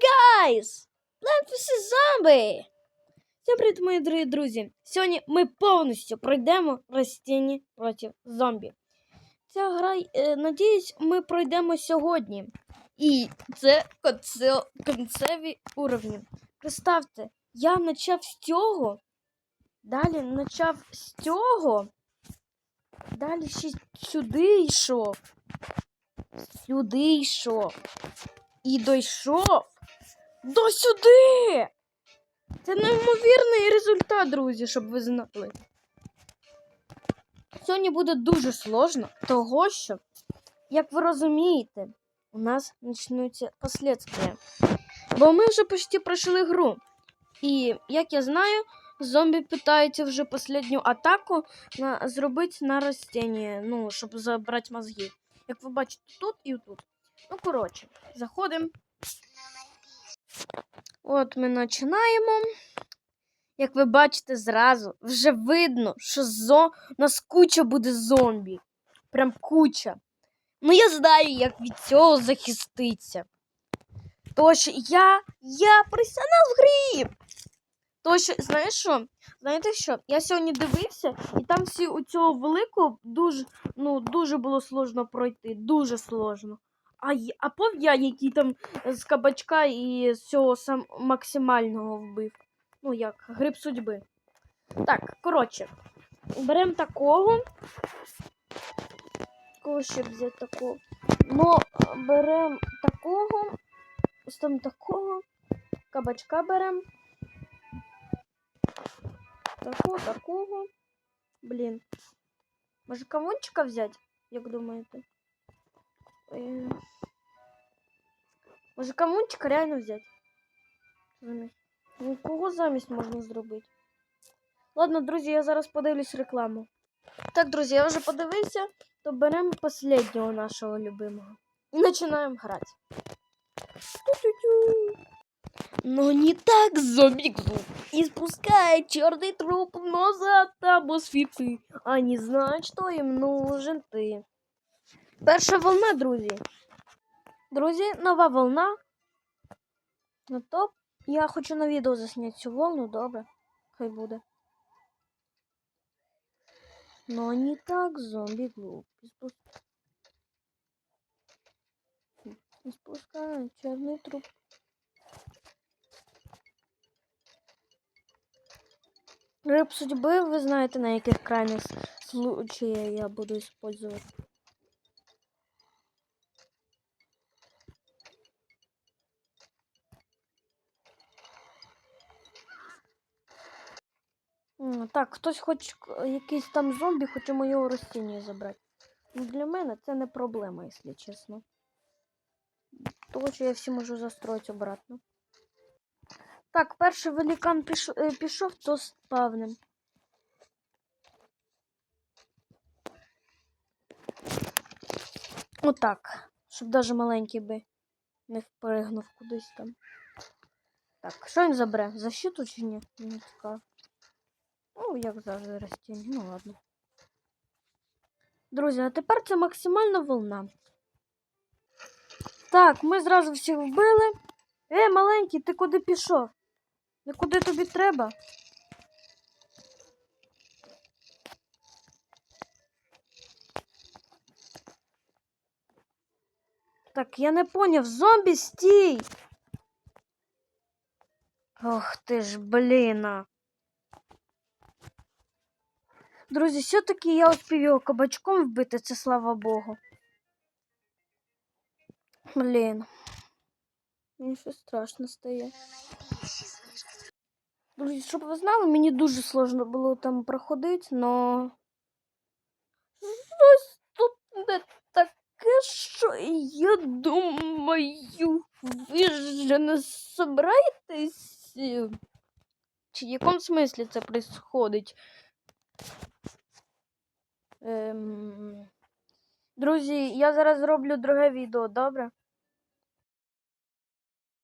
guys! Plant vs. Zombie! Всім привіт, мої дорогі друзі! Сьогодні ми повністю пройдемо Ростіні проти зомбі. Ця гра, е, надіюсь, ми пройдемо сьогодні. І це конце- кінцеві уровні. Представте, я почав з цього, далі почав з цього, далі ще сюди йшов, сюди йшов і дійшов до сюди. Це неймовірний результат, друзі, щоб ви знали. Сьогодні буде дуже сложно, того що, як ви розумієте, у нас почнуться последствия. Бо ми вже почти пройшли гру. І, як я знаю, зомбі питаються вже останню атаку на, зробити на ростіння, ну, щоб забрати мозги. Як ви бачите, тут і тут. Ну, коротше, заходимо. От ми починаємо. Як ви бачите, зразу вже видно, що зо... у нас куча буде зомбі. Прям куча. Ну, я знаю, як від цього захиститися. Тож я. Я професіонал в грі. Тож, знаєш що? Знаєте що? Я сьогодні дивився, і там всі у цього великого дуже, ну, дуже було сложно пройти. Дуже сложно. А, а пов я, який там з кабачка і з цього сам максимального вбив. Ну як, гриб судьби. Так, коротше, беремо такого. Кого ще взяти такого? Ну, беремо такого. Ось там такого. Кабачка беремо. Такого, такого. Блін. Може кавунчика взяти, як думаєте? Е, Може кавунчика реально взяти? Замість. Ну, кого замість можна зробити? Ладно, друзі, я зараз подивлюсь рекламу. Так, друзі, я вже подивився, то беремо останнього нашого любимого. І починаємо грати. Тю-тю-тю. Но не так зомби клуб испускает черный труп назад атмосферы. Они знают, что им нужен ты. Перша волна, друзі. Друзі, нова волна. Ну топ. Я хочу на відео засняти цю волну, добре. Хай буде. Но не так зомби глуп. Спускай черный труп. Рыб судьбы, вы знаете, на яких крайних случаях я буду использовать. Так, хтось хоче якийсь там зомбі, хоче моє ростіння забрати. Ну, для мене це не проблема, якщо чесно. Того, що я всі можу застроїти обратно. Так, перший великан піш... е, пішов, то спавним. Отак. Щоб даже маленький би не впригнув кудись там. Так, що він забере? Защиту чи ні? Не цікаво. Ну, як завжди ростіння. Ну ладно. Друзі, а тепер це максимальна волна. Так, ми зразу всіх вбили. Е, маленький, ти куди пішов? Не куди тобі треба? Так, я не поняв, зомбі стій! Ох ти ж, бліна. Друзі, все-таки я успів його кабачком вбити, це слава Богу. Блін. Мені щось страшно стає. Друзі, щоб ви знали, мені дуже сложно було там проходити, но щось тут не таке, що я думаю, ви ж не собираєтесь? Чи в якому смислі це происходить? Ем... Друзі, я зараз зроблю друге відео, добре?